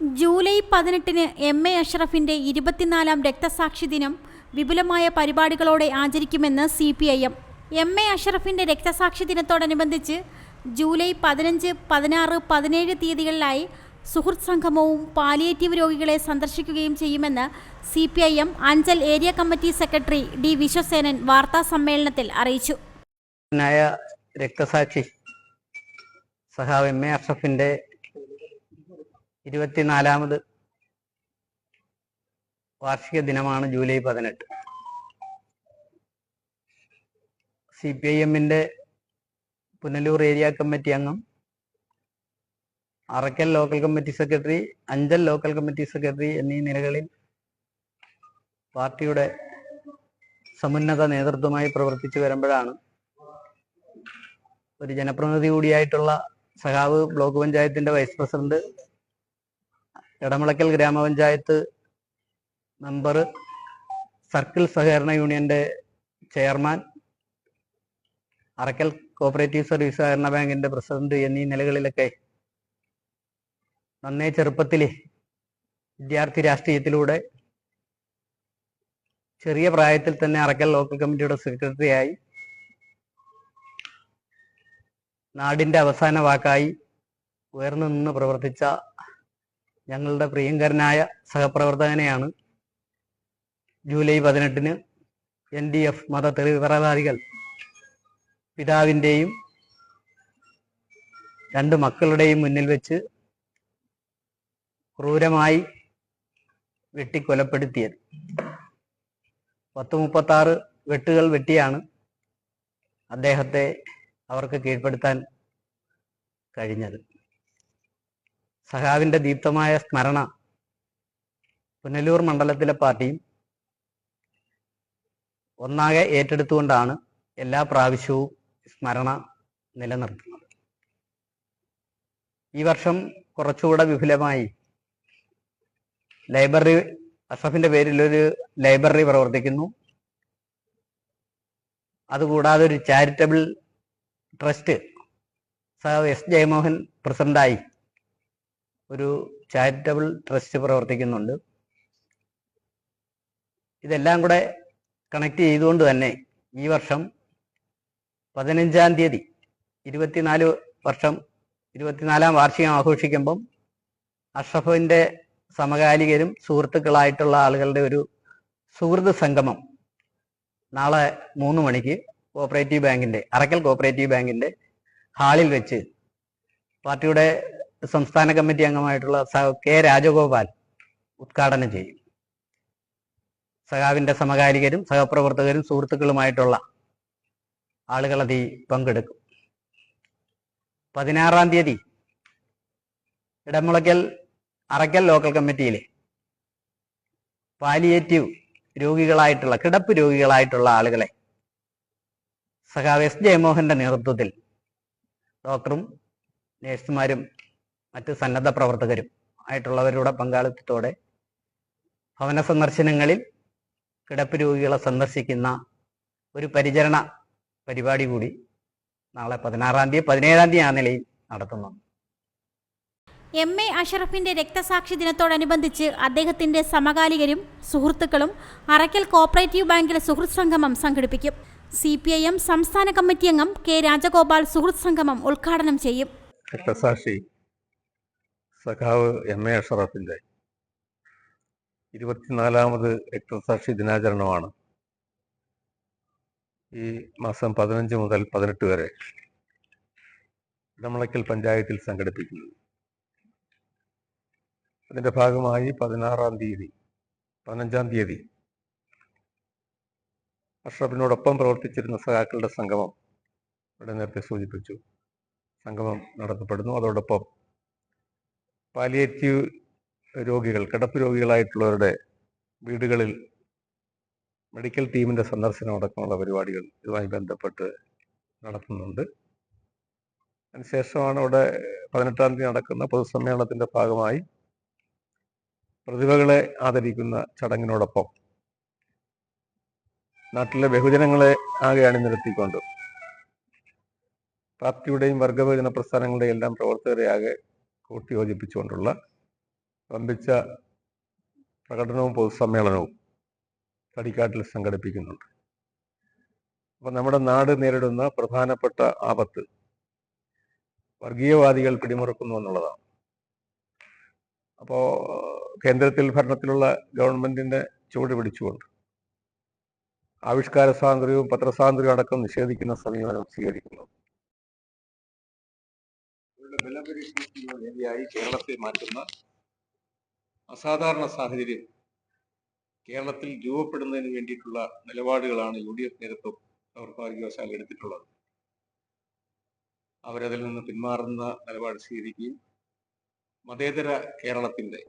July പതിനെട്ടിന് M A അഷ്റഫിന്റെ ഇരുപത്തിനാലാം രക്തസാക്ഷി ദിനം വിപുലമായ പരിപാടികളോടെ ആചരിക്കുമെന്ന് C P I M M A അഷ്റഫിന്റെ രക്തസാക്ഷി ദിനത്തോടനുബന്ധിച്ച് ജൂലൈ പതിനഞ്ച് പതിനാറ് പതിനേഴ് തീയതികളിലായി സുഹൃത്ത് സംഗമവും പാലിയേറ്റീവ് രോഗികളെ സന്ദർശിക്കുകയും ചെയ്യുമെന്ന് C P I M Anchal area committee secretary D Viswasenan വാർത്താ സമ്മേളനത്തിൽ അറിയിച്ചു. രക്തസാക്ഷി സഹാവ് എം എ അഷ്റഫിന്റെ ഇരുപത്തിനാലാമത് വാർഷിക ദിനമാണ് ജൂലൈ പതിനെട്ട്. സി പി ഐ എമ്മിന്റെ പുനലൂർ ഏരിയ കമ്മിറ്റി അംഗം Arakkal local committee secretary Anchal local committee secretary എന്നീ നിലകളിൽ പാർട്ടിയുടെ സമുന്നത നേതൃത്വമായി പ്രവർത്തിച്ചു വരുമ്പോഴാണ് ഒരു ജനപ്രതിനിധി കൂടിയായിട്ടുള്ള സഖാവ് ബ്ലോക്ക് പഞ്ചായത്തിന്റെ വൈസ് പ്രസിഡന്റ് എടമളക്കൽ ഗ്രാമപഞ്ചായത്ത് മെമ്പർ സർക്കിൾ സഹകരണ യൂണിയന്റെ ചെയർമാൻ അറക്കൽ കോപ്പറേറ്റീവ് സർവീസ് സഹകരണ ബാങ്കിന്റെ പ്രസിഡന്റ് എന്നീ നിലകളിലൊക്കെ നന്നേ ചെറുപ്പത്തിൽ വിദ്യാർത്ഥി രാഷ്ട്രീയത്തിലൂടെ ചെറിയ പ്രായത്തിൽ തന്നെ അറക്കൽ ലോക്കൽ കമ്മിറ്റിയുടെ സെക്രട്ടറിയായി നാടിന്റെ അവസാന വാക്കായി ഉയർന്നു നിന്ന് പ്രവർത്തിച്ച ഞങ്ങളുടെ പ്രിയങ്കരനായ സഹപ്രവർത്തകനെയാണ് ജൂലൈ പതിനെട്ടിന് എൻ ഡി എഫ് മത തീവ്രവാദികൾ പിതാവിന്റെയും രണ്ട് മക്കളുടെയും മുന്നിൽ വെച്ച് ക്രൂരമായി വെട്ടിക്കൊലപ്പെടുത്തിയത്. പത്ത് മുപ്പത്താറ് വെട്ടുകൾ വെട്ടിയാണ് അദ്ദേഹത്തെ അവർക്ക് കീഴ്പ്പെടുത്താൻ കഴിഞ്ഞത്. സഖാവിന്റെ ദീപ്തമായ സ്മരണ പുനലൂർ മണ്ഡലത്തിലെ പാർട്ടിയും ഒന്നാകെ ഏറ്റെടുത്തുകൊണ്ടാണ് എല്ലാ പ്രാവശ്യവും സ്മരണ നിലനിർത്തുന്നത്. ഈ വർഷം കുറച്ചുകൂടെ വിപുലമായി ലൈബ്രറി അസഫിന്റെ പേരിൽ ഒരു ലൈബ്രറി പ്രവർത്തിക്കുന്നു. അതുകൂടാതെ ഒരു charitable trust sir S Jayamohan പ്രസിഡന്റായി ഒരു ചാരിറ്റബിൾ ട്രസ്റ്റ് പ്രവർത്തിക്കുന്നുണ്ട്. ഇതെല്ലാം കൂടെ കണക്ട് ചെയ്തുകൊണ്ട് തന്നെ ഈ വർഷം പതിനഞ്ചാം തീയതി ഇരുപത്തിനാല് വർഷം ഇരുപത്തിനാലാം വാർഷികം ആഘോഷിക്കുമ്പം അഷ്റഫിന്റെ സമകാലികരും സുഹൃത്തുക്കളായിട്ടുള്ള ആളുകളുടെ ഒരു സുഹൃത്ത് സംഗമം നാളെ മൂന്ന് മണിക്ക് കോപ്പറേറ്റീവ് ബാങ്കിന്റെ അറക്കൽ കോപ്പറേറ്റീവ് ബാങ്കിന്റെ ഹാളിൽ വെച്ച് പാർട്ടിയുടെ സംസ്ഥാന കമ്മിറ്റി അംഗമായിട്ടുള്ള കെ രാജഗോപാൽ ഉദ്ഘാടനം ചെയ്യും. സഖാവിന്റെ സമകാലികരും സഹപ്രവർത്തകരും സുഹൃത്തുക്കളുമായിട്ടുള്ള ആളുകൾ അതിൽ പങ്കെടുക്കും. പതിനാറാം തീയതി ഇടമുളയ്ക്കൽ അറയ്ക്കൽ ലോക്കൽ കമ്മിറ്റിയിലെ പാലിയേറ്റീവ് രോഗികളായിട്ടുള്ള കിടപ്പ് രോഗികളായിട്ടുള്ള ആളുകളെ സഖാവ് എസ് ജയമോഹന്റെ നേതൃത്വത്തിൽ ഡോക്ടറും നേഴ്സുമാരും മറ്റ് സന്നദ്ധ പ്രവർത്തകരും ആയിട്ടുള്ളവരുടെ പങ്കാളിത്തത്തോടെ ഭവന സന്ദർശനങ്ങളിൽ കിടപ്പ് രോഗികളെ സന്ദർശിക്കുന്ന ഒരു പരിചരണ പരിപാടി കൂടി നാളെ പതിനാറാം തീയതി പതിനേഴാം തീയതി ആ നിലയിൽ നടത്തുന്നു. എം എ അഷറഫിന്റെ രക്തസാക്ഷി ദിനത്തോടനുബന്ധിച്ച് അദ്ദേഹത്തിന്റെ സമകാലികരും സുഹൃത്തുക്കളും അറയ്ക്കൽ കോപ്പറേറ്റീവ് ബാങ്കിലെ സുഹൃത്ത് സംഗമം സംഘടിപ്പിക്കും. സി പി ഐ എം സംസ്ഥാന കമ്മിറ്റി അംഗം കെ രാജഗോപാൽ സുഹൃത്ത് സംഗമം ഉദ്ഘാടനം ചെയ്യും. രക്തസാക്ഷി സഖാവ് എം എ അഷറഫിന്റെ ഇരുപത്തിനാലാമത് രക്തസാക്ഷി ദിനാചരണമാണ് ഈ മാസം പതിനഞ്ച് മുതൽ പതിനെട്ട് വരെ ഇടമുളയ്ക്കൽ പഞ്ചായത്തിൽ സംഘടിപ്പിക്കുന്നത്. അതിന്റെ ഭാഗമായി പതിനാറാം തീയതി പതിനഞ്ചാം തീയതി അഷ്റഫിനോടൊപ്പം പ്രവർത്തിച്ചിരുന്ന സഖാക്കളുടെ സംഗമം ഇവിടെ നേരത്തെ സൂചിപ്പിച്ചു. സംഗമം നടത്തപ്പെടുന്നു. അതോടൊപ്പം പാലിയേറ്റീവ് രോഗികൾ കിടപ്പ് രോഗികളായിട്ടുള്ളവരുടെ വീടുകളിൽ മെഡിക്കൽ ടീമിന്റെ സന്ദർശനം അടക്കമുള്ള പരിപാടികൾ ഇതുമായി ബന്ധപ്പെട്ട് നടത്തുന്നുണ്ട്. അതിനുശേഷമാണ് ഇവിടെ പതിനെട്ടാം തീയതി നടക്കുന്ന പൊതുസമ്മേളനത്തിന്റെ ഭാഗമായി പ്രതിഭകളെ ആദരിക്കുന്ന ചടങ്ങിനോടൊപ്പം നാട്ടിലെ ബഹുജനങ്ങളെ ആകെ അണിനിരത്തിക്കൊണ്ട് പാർട്ടിയുടെയും വർഗബഹുജന പ്രസ്ഥാനങ്ങളുടെയും എല്ലാം പ്രവർത്തകരെ ആകെ കൂട്ടിയോജിപ്പിച്ചുകൊണ്ടുള്ള വമ്പിച്ച പ്രകടനവും പൊതുസമ്മേളനവും കടിക്കാട്ടിൽ സംഘടിപ്പിക്കുന്നുണ്ട്. അപ്പോൾ നമ്മുടെ നാട് നേരിടുന്ന പ്രധാനപ്പെട്ട ആപത്ത് വർഗീയവാദികൾ പിടിമുറുക്കുന്നു എന്നുള്ളതാണ്. അപ്പോൾ കേന്ദ്രത്തിൽ ഭരണത്തിലുള്ള ഗവൺമെന്റിന്റെ ചുവട് പിടിച്ചുകൊണ്ട് ആവിഷ്കാര സ്വാതന്ത്ര്യവും പത്രസ്വാതന്ത്ര്യവും അടക്കം നിഷേധിക്കുന്ന സമീപനം സ്വീകരിക്കുന്നു. വേദിയായി കേരളത്തെ മാറ്റുന്ന അസാധാരണ സാഹചര്യം കേരളത്തിൽ രൂപപ്പെടുന്നതിന് വേണ്ടിയിട്ടുള്ള നിലപാടുകളാണ് യു ഡി എഫ് നേതൃത്വം ദൗർഭാഗ്യവശാൽ എടുത്തിട്ടുള്ളത്. അവരതിൽ നിന്ന് പിന്മാറുന്ന നിലപാട് സ്വീകരിക്കുകയും മതേതര കേരളത്തിന്റെ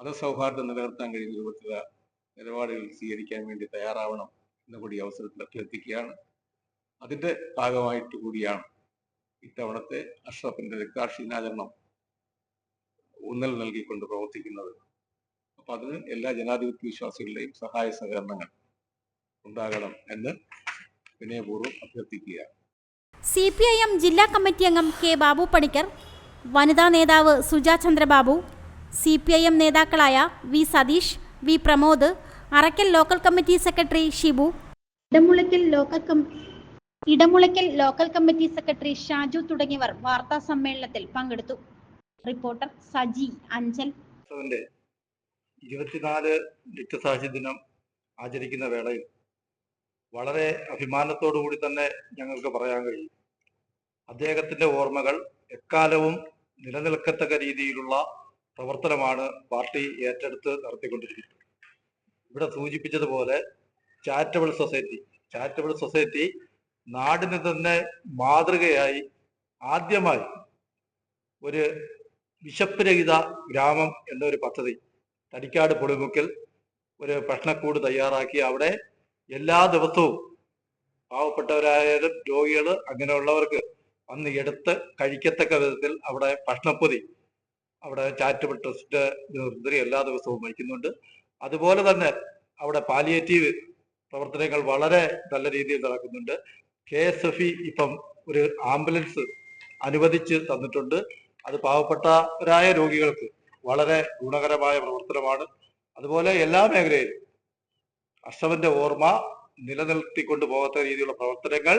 മതസൗഹാർദ്ദം നിലനിർത്താൻ കഴിയുന്ന രൂപത്തിലുള്ള നിലപാടുകൾ സ്വീകരിക്കാൻ വേണ്ടി തയ്യാറാവണം എന്ന കൂടി അവസരത്തിൽ അഭ്യർത്ഥിക്കുകയാണ്. അതിന്റെ ഭാഗമായിട്ട് കൂടിയാണ് ഇത്തവണത്തെ അഷ്റഫിന്റെ രക്താക്ഷി ദിനാചരണം ഊന്നൽ നൽകിക്കൊണ്ട് പ്രവർത്തിക്കുന്നത്. അപ്പൊ അതിന് എല്ലാ ജനാധിപത്യ വിശ്വാസികളുടെയും സഹായ സഹകരണങ്ങൾ ഉണ്ടാകണം എന്ന് വിനയപൂർവം അഭ്യർത്ഥിക്കുക സി പി ഐ എം ജില്ലാ കമ്മിറ്റി അംഗം കെ ബാബു പണിക്കർ വനിതാ നേതാവ് Suja Chandrababu C P I M നേതാക്കളായ V Satheesh V Pramod Arakkal local committee secretary Shibu. Edamulakkal local cum Edamulakkal local committee secretary Shaju തുടങ്ങിയവർ വാർത്താ സമ്മേളനത്തിൽ പങ്കെടുത്തു. റിപ്പോർട്ടർ സജി അഞ്ചൽ. ഇരുപത്തിനാല് രക്തസാക്ഷി ദിനം ആചരിക്കുന്ന വേളയിൽ വളരെ അഭിമാനത്തോടു കൂടി തന്നെ ഞങ്ങൾക്ക് പറയാൻ കഴിയും. അദ്ദേഹത്തിന്റെ ഓർമ്മകൾ എക്കാലവും നിലനിൽക്കത്തക്ക രീതിയിലുള്ള പ്രവർത്തനമാണ് പാർട്ടി ഏറ്റെടുത്ത് നടത്തിക്കൊണ്ടിരിക്കുന്നത്. ഇവിടെ സൂചിപ്പിച്ചതുപോലെ ചാരിറ്റബിൾ സൊസൈറ്റി ചാരിറ്റബിൾ സൊസൈറ്റി നാടിന് തന്നെ മാതൃകയായി ആദ്യമായി ഒരു വിശപ്പ് രഹിത ഗ്രാമം എന്നൊരു പദ്ധതി തടിക്കാട് പൊളിമുക്കിൽ ഒരു ഭക്ഷണക്കൂട് തയ്യാറാക്കി. അവിടെ എല്ലാ ദിവസവും പാവപ്പെട്ടവരായാലും രോഗികൾ അങ്ങനെയുള്ളവർക്ക് അന്ന് എടുത്ത് കഴിക്കത്തക്ക വിധത്തിൽ അവിടെ ഭക്ഷണപ്പൊതി അവിടെ ചാരിറ്റബിൾ ട്രസ്റ്റ് നേതൃത്വത്തിൽ എല്ലാ ദിവസവും വഹിക്കുന്നുണ്ട്. അതുപോലെ തന്നെ അവിടെ പാലിയേറ്റീവ് പ്രവർത്തനങ്ങൾ വളരെ നല്ല രീതിയിൽ നടക്കുന്നുണ്ട്. കെ എസ് എഫ് ഇ ഇപ്പം ഒരു ആംബുലൻസ് അനുവദിച്ച് തന്നിട്ടുണ്ട്. അത് പാവപ്പെട്ടവരായ രോഗികൾക്ക് വളരെ ഗുണകരമായ പ്രവർത്തനമാണ്. അതുപോലെ എല്ലാ മേഖലയിലും അഷ്ടവന്റെ ഓർമ്മ നിലനിർത്തിക്കൊണ്ട് പോകാത്ത രീതിയിലുള്ള പ്രവർത്തനങ്ങൾ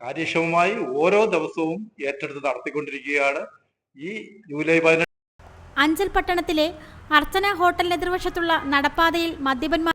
കാര്യക്ഷമമായി ഓരോ ദിവസവും ഏറ്റെടുത്ത് നടത്തിക്കൊണ്ടിരിക്കുകയാണ്. ഈ ജൂലൈ പതിനെട്ട് അഞ്ചൽ പട്ടണത്തിലെ അർച്ചന ഹോട്ടലിന് എതിർവശത്തുള്ള നടപ്പാതയിൽ മദ്യപന്മാർ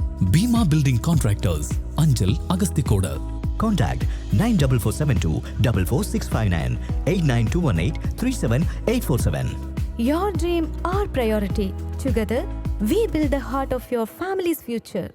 Bheema building contractors Anchal Agasthikode Contact 94472 89218 Your dream, our priority. Together, we build the heart of your family's future.